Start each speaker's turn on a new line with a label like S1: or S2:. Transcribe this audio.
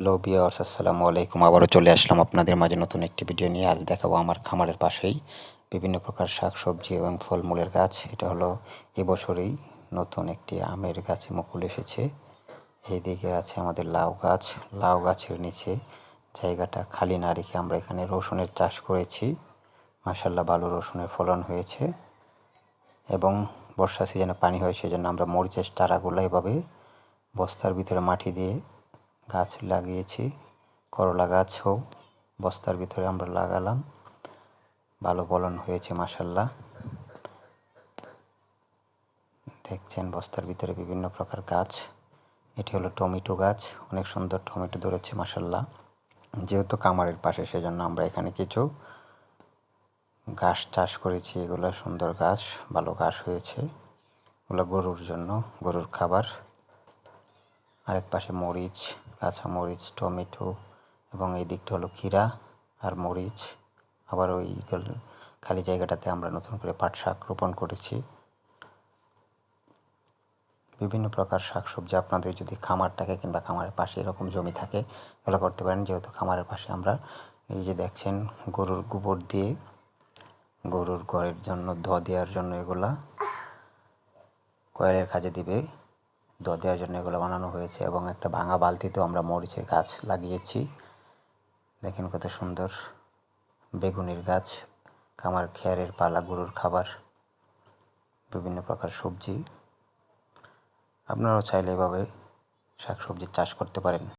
S1: Hello বিয়ার্স আসসালামু আলাইকুম। আবারও চলে আসলাম আপনাদের মাঝে নতুন একটি ভিডিও নিয়ে। আজ দেখাবো আমার খামারের পাশেই বিভিন্ন প্রকার শাকসবজি এবং ফলমূলের গাছ। এটা হলো এবছরেই নতুন একটি আমের গাছে মুকুল এসেছে। এইদিকে আছে আমাদের লাউ গাছ। লাউ গাছের নিচে জায়গাটা খালি না রেখে আমরা এখানে রসুনের চাষ করেছি। মাসাল্লাহ ভালো রসুনের ফলন হয়েছে এবং বর্ষা সিজনে পানি হয়, সেজন্য আমরা মরিচের চারাগুলো এভাবে বস্তার ভিতরে মাটি দিয়ে গাছ লাগিয়েছি, করলা গাছও বস্তার ভিতরে আমরা লাগালাম। ভালো ফলন হয়েছে মাসাল্লাহ দেখছেন বস্তার ভিতরে বিভিন্ন প্রকার গাছ। এটি হলো টমেটো গাছ, অনেক সুন্দর টমেটো ধরেছে মাসাল্লাহ যেহেতু কামারের পাশে, সেজন্য আমরা এখানে কিছু গাছ চাষ করেছি, এগুলো সুন্দর গাছ, ভালো গাছ হয়েছে। ওগুলো গরুর জন্য, গরুর খাবার। আরেক পাশে মরিচ কাঁচা মরিচ, টমেটো এবং এই দিকটা হলো ক্ষীরা আর মরিচ। আবার ওই খালি জায়গাটাতে আমরা নতুন করে পাট শাক রোপণ করেছি। বিভিন্ন প্রকার শাকসবজি আপনাদের যদি খামার থাকে কিংবা খামারের পাশে এরকম জমি থাকে, এগুলো করতে পারেন। যেহেতু খামারের পাশে আমরা এই যে দেখছেন গরুর গোবর দিয়ে, গরুর ঘরের জন্য ধোয়া দেওয়ার জন্য এগুলা। কয়েলের কাজে দিবে। ধোয়া দেওয়ার জন্য এগুলো বানানো হয়েছে এবং একটা ভাঙা বালতিতেও আমরা মরিচের গাছ লাগিয়েছি। দেখেন কত সুন্দর বেগুনের গাছ, কামার খেয়ারের পালা, গরুর খাবার, বিভিন্ন প্রকার সবজি। আপনারাও চাইলে এভাবে শাক সবজির চাষ করতে পারেন।